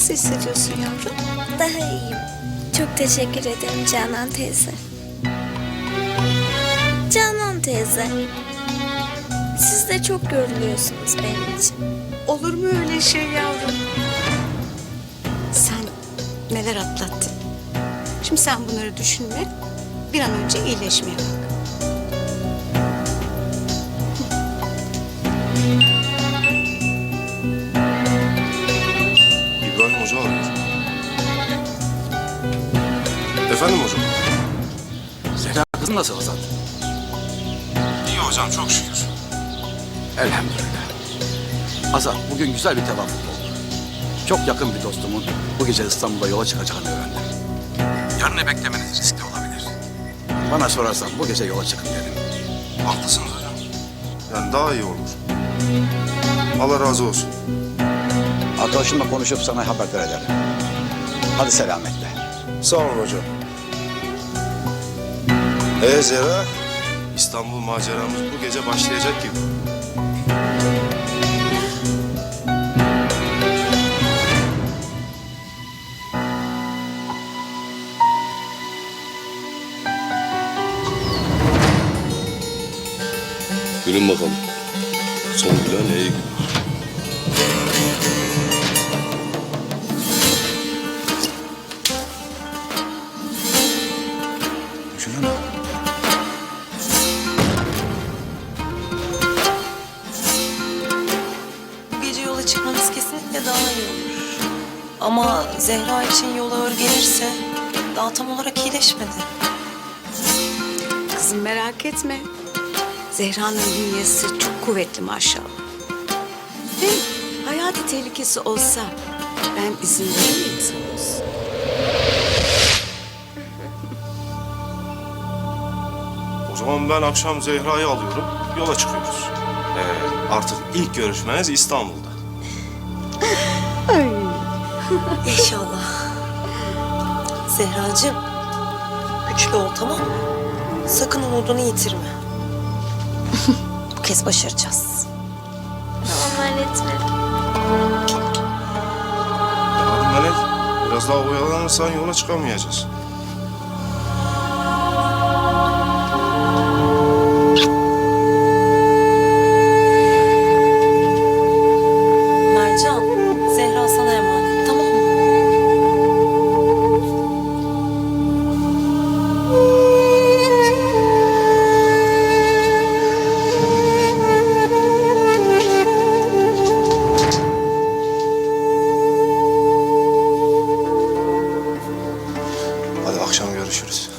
Nasıl hissediyorsun yavrum? Daha iyiyim. Çok teşekkür ederim Canan teyze. Canan teyze. Siz de çok yoruluyorsunuz benim için. Olur mu öyle şey yavrum? Sen neler atlattın? Şimdi sen bunları düşünme. Bir an önce iyileşmeye bak. Nasıl Azat? İyi hocam çok şükür. Elhamdülillah. Azat bugün güzel bir tevafuk oldu. Çok yakın bir dostumun bu gece İstanbul'a yola çıkacağını öğrendim. Yarını beklemeniz riskli olabilir. Bana sorarsan bu gece yola çıkın derim. Haklısınız hocam. Yani daha iyi olur. Allah razı olsun. Arkadaşımla konuşup sana haberdar ederim. Hadi selametle. Sağ olun hocam. Ee Zehra? İstanbul maceramız bu gece başlayacak gibi. Gülün bakalım. Son gülen iyi Yola çıkmamız kesinlikle daha iyi olur. Ama Zehra için yol ağır gelirse daha tam olarak iyileşmedi. Kızım merak etme. Zehra'nın bünyesi çok kuvvetli maşallah. Hem hayati tehlikesi olsa ben izin verir miyim sana olsun? O zaman ben akşam Zehra'yı alıyorum. Yola çıkıyoruz. Ee, artık ilk görüşmeniz İstanbul'da. İnşallah. Zehracığım, güçlü ol tamam mı? Sakın umudunu yitirme. Bu kez başaracağız. Tamam öğretmenim. Hadi Melek, biraz daha oyalanırsan yola çıkamayacağız. Görüşürüz.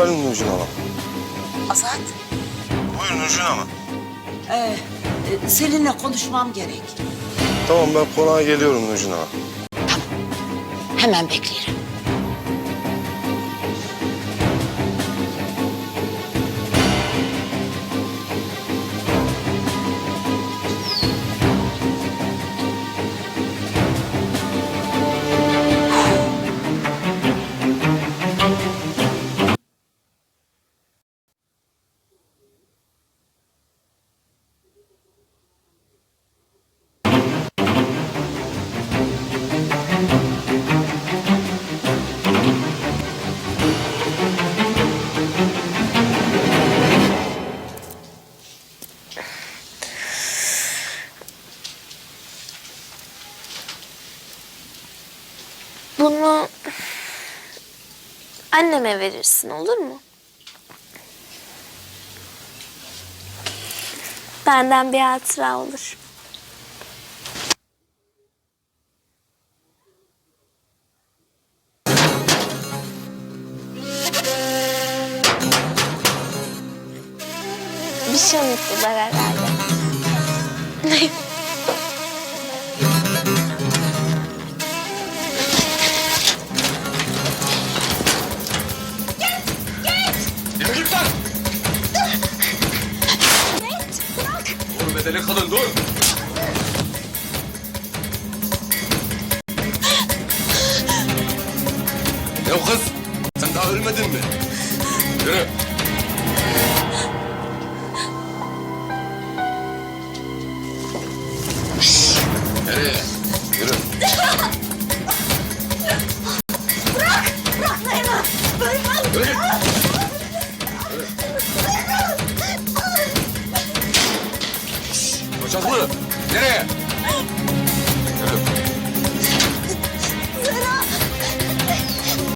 Efendim Nurcan Hanım. Azat, Buyurun Nurcan Hanım. e, e, seninle konuşmam gerek. Tamam ben konağa geliyorum Nurcan Hanım. Hemen beklerim. Bunu anneme verirsin olur mu? Benden bir hatıra olur. Bir şey unuttular herhalde. Dur bedeli kadın dur. Bacaklı. Nereye?